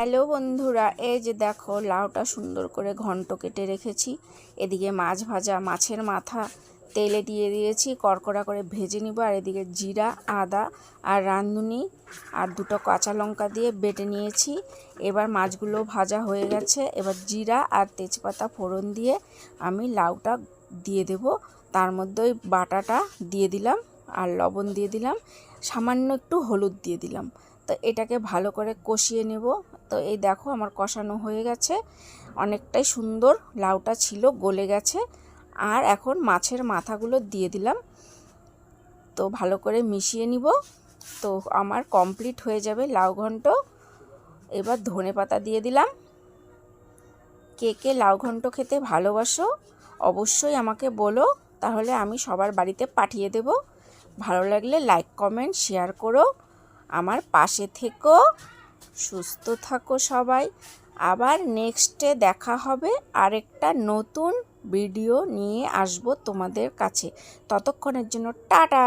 Hello বন্ধুরা, এই যে দেখো লাউটা সুন্দর করে ঘন্ট কেটে রেখেছি। এদিকে মাছ ভাজা, মাছের মাথা, তেলে দিয়ে দিয়েছি, কড়কড়া করে ভেজে নিব। আর এদিকে জিরা, আদা আর রাঁধুনি আর দুটো কাঁচা লঙ্কা দিয়ে বেটে নিয়েছি। এবার মাছগুলো ভাজা হয়ে গেছে। এবার জিরা আর তেজপাতা ফোড়ন দিয়ে আমি লাউটা দিয়ে দেব। তার মধ্যে ওই বাটাটা দিয়ে দিলাম। আর লবণ দিয়ে দিলাম। সামান্য একটু হলুদ দিয়ে দিলাম। তো এটাকে ভালো করে কষিয়ে নেব। তো এই দেখো আমার কষানো হয়ে গেছে। অনেকটাই সুন্দর লাউটা ছিল, গলে গেছে। আর এখন মাছের মাথাগুলো দিয়ে দিলাম। তো ভালো করে মিশিয়ে নিব। তো আমার কমপ্লিট হয়ে যাবে লাউ ঘন্ট। এবার ধনে পাতা দিয়ে দিলাম। কে কে লাউ ঘন্ট খেতে ভালোবাসো অবশ্যই আমাকে বলো। তাহলে আমি সবার বাড়িতে পাঠিয়ে দেব। ভালো লাগলে লাইক কমেন্ট শেয়ার করো। আমার পাশে থেকো, সুস্থ থাকো সবাই। আবার নেক্সটে দেখা হবে আরেকটা নতুন ভিডিও নিয়ে আসব তোমাদের কাছে। ততক্ষণের জন্য টাটা!